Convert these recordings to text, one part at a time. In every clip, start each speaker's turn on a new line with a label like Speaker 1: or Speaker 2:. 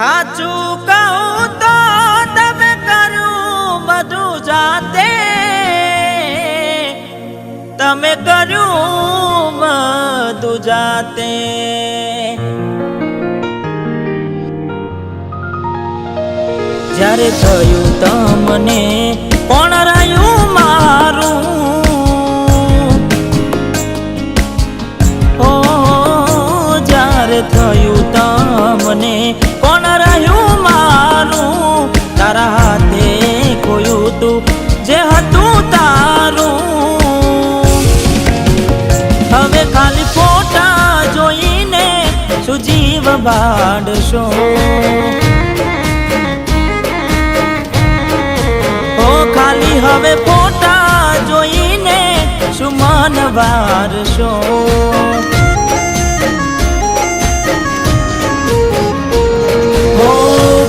Speaker 1: સાચું કહું તો તમે કર્યું બધું જાતે. તમે કર્યું બધું જાતે. જ્યારે થયું તમને ફોટા જોઈને સુજીવ બાડશો ઓ ખાલી હવે ફોટા જોઈને સુમન વારશો?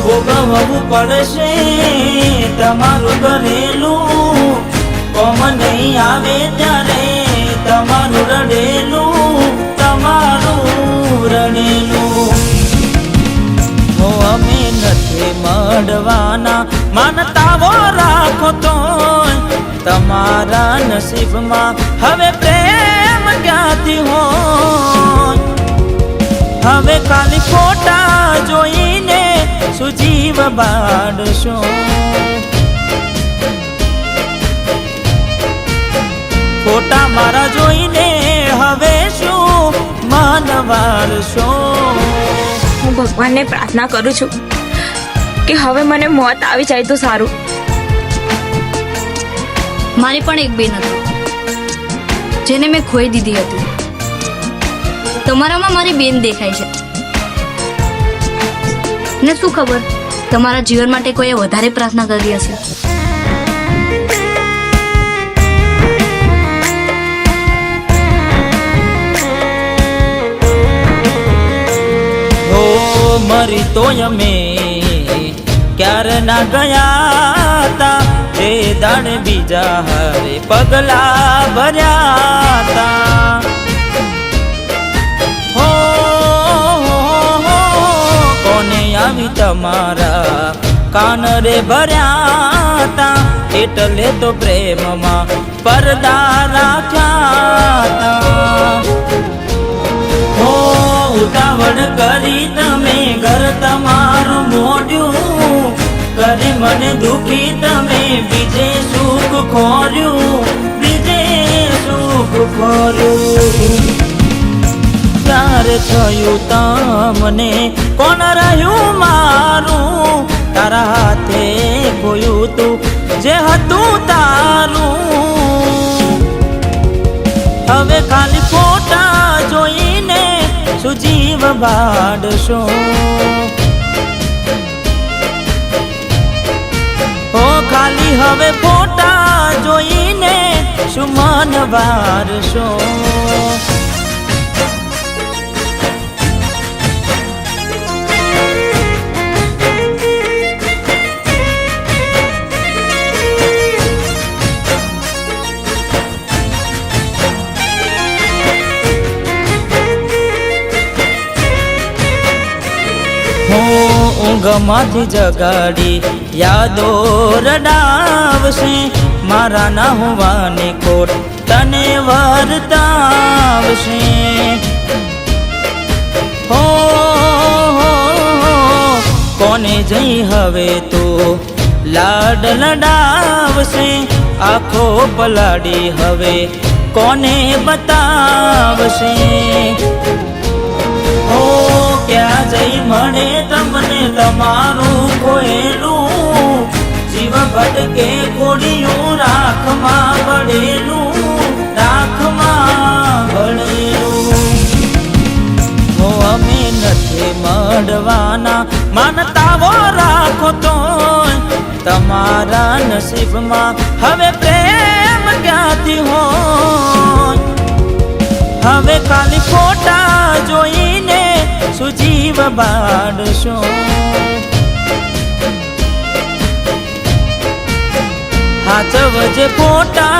Speaker 1: ભોગવવું પડશે તમારું ઘરેલું. કોમ નહીં આવે ત્યારે તમારું રડેલું. રડેલું હો અમે નથી મળવાના. માનતાઓ રાખો તો તમારા નસીબમાં હવે પ્રેમ ક્યાંથી હો હવે ખાલી ફોટા જોઈને સુજીવ બાડશો ફોટા મારા માનવારશો
Speaker 2: હું ભગવાનને પ્રાર્થના કરું છું કે હવે મને મોત આવી જાય તો સારું.
Speaker 3: મારી પણ એક બેન હતી જેને મેં ખોઈ દીધી હતી. તમારામાં મારી બેન દેખાય છે. ને શું ખબર તમારા જીવન માટે કોઈએ વધારે પ્રાર્થના કરી હશે?
Speaker 1: મરી તો અમે ક્યારે ના ગયા તા એ દાણ બીજા હરે પગલા ભર્યા તા હો, કોને આવી તમારા કાન રે ભર્યા તા એટલે તો પ્રેમમાં પરદા રાખ્યા તા હો ઉતાવળ કરી મને દુખી તમે બીજે સુખ ખોર્યું, બીજે સુખ ખોર્યું. ત્યારે થયું તમને, કોણ રહ્યું મારું? તારા હાથે ગોયું તું, જે હતું તારું. હવે ખાલી ફોટા જોઈને સુજીવ બાડશો હવે ફોટા જોઈને સુમન વારશો? ઊંઘમાંથી જગાડી. યાદો રડાવશે, મારા ના હોવાની ખોટ તને વર્તાવશે. હો કોને જઈ હવે તો? લાડ લડાવશે, આખો પલાડી હવે કોને બતાવશે? જઈ મળે તમને તમારું કોયેલું જીવ ભટકે કોડિયું રાખમાં બળેલું રાખમાં અમે નથી મળવાના માનતાવો રાખો તો તમારા નસીબમાં હવે પ્રેમ ક્યાંથી હોય? હવે ખાલી ફોટા જોઈને સુજીવ બાળશો. હાચવજે પોટા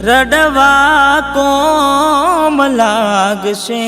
Speaker 1: રડવા કોમ લાગશે.